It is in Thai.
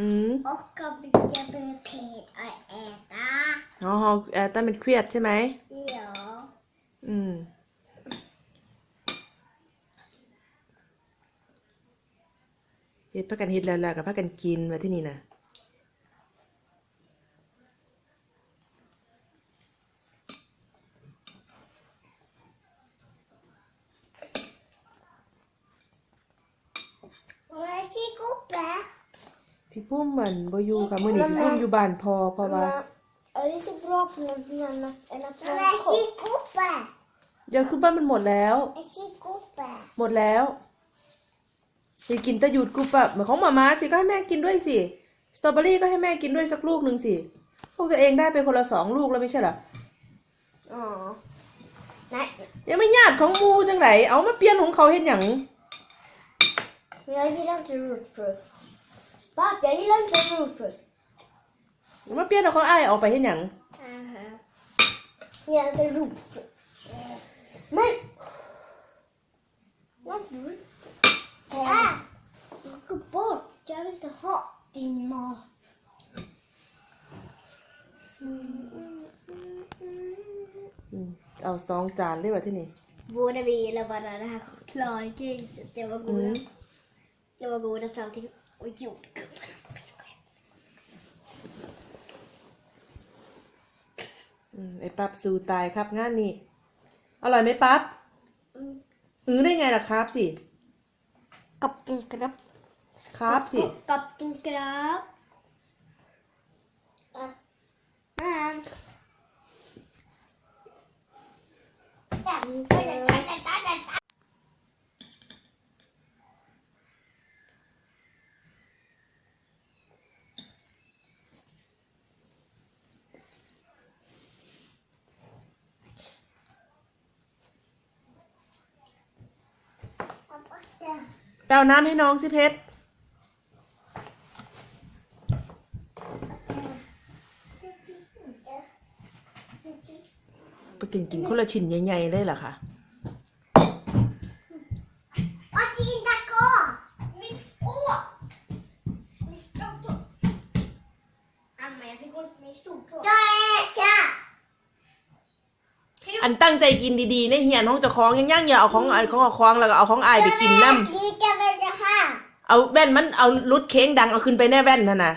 อืม Och jag blir pet och äta. อ๋อเอ่อตั้งเป็นเครียดใช่ไหม Ja. อืมเฮ็ดพักกันเฮ็ดแล้วแล้วกับ พักกันกินมาที่นี่นะ Och jag kikar upp det. พี่ปุ้มเหมือนบอยู่ค่ะมื่อนี้พี่ปุ้มอยู่บ้านพอเพราะว่า Är det så bra på någonting annat än att Och vara jag kock? kikar upp det. เดี๋ยวคือบ้านมันหมดแล้ว Jag kikar upp det. หมดแล้วจะกินแตะหยุดกรุบอะเหมือนของหมาม้าสิก็ให้แม่กินด้วยสิสตรอเบอรี่ก็ให้แม่กินด้วยสักลูกหนึ่งสิพวกตัวเองได้ไปคนละสองลูกแล้วไม่ใช่เหรอ Ja. Nej, ยังไม่ญาติของมูจังไหนเอามาเปลี่ยนของเขาเห็นอย่าง men jag gillar inte rotfrukt. Pappa, jag gillar inte rotfrukt. มาเปลี่ยนเอาของอ้ายออกไปเห็นอย่าง Aha. Jag gillar inte rotfrukt. Men! Varför? Ah. Gå bort. Jag vill inte ha din mat. อืมเอาสองจานเลยว่ะที่นี่ Borde vi eller bara det här chokladgrejen? Det var goda. Mm. Det var godast allting. Och jordgubbar också. อื มไอ้ปั๊บสู้ตายครับงานนี้อร่อยไหมปั๊บอืมอือได้ไงล่ะครับสิ Kapten Krabb. ครับสิ Kapten Krabb. Ah. Men. แปลน้ำให้น้องสิเพชร ไปกินกินคนละชิ้นใหญ่ๆได้เหรอคะ Och titta gå. Mitt år! Mitt stortå. Amma, อันตั้งใจกินดีๆในเหียนห้องเจ้าของยังย่างอย่าเอาของอันของเอาของแล้วก็เอาของอายไปกินน้ Lika med det här. ำเอาแว่นมันเอาลุดเค้งดังเอาขึ้นไปแน่แว่นนั่นน่ะ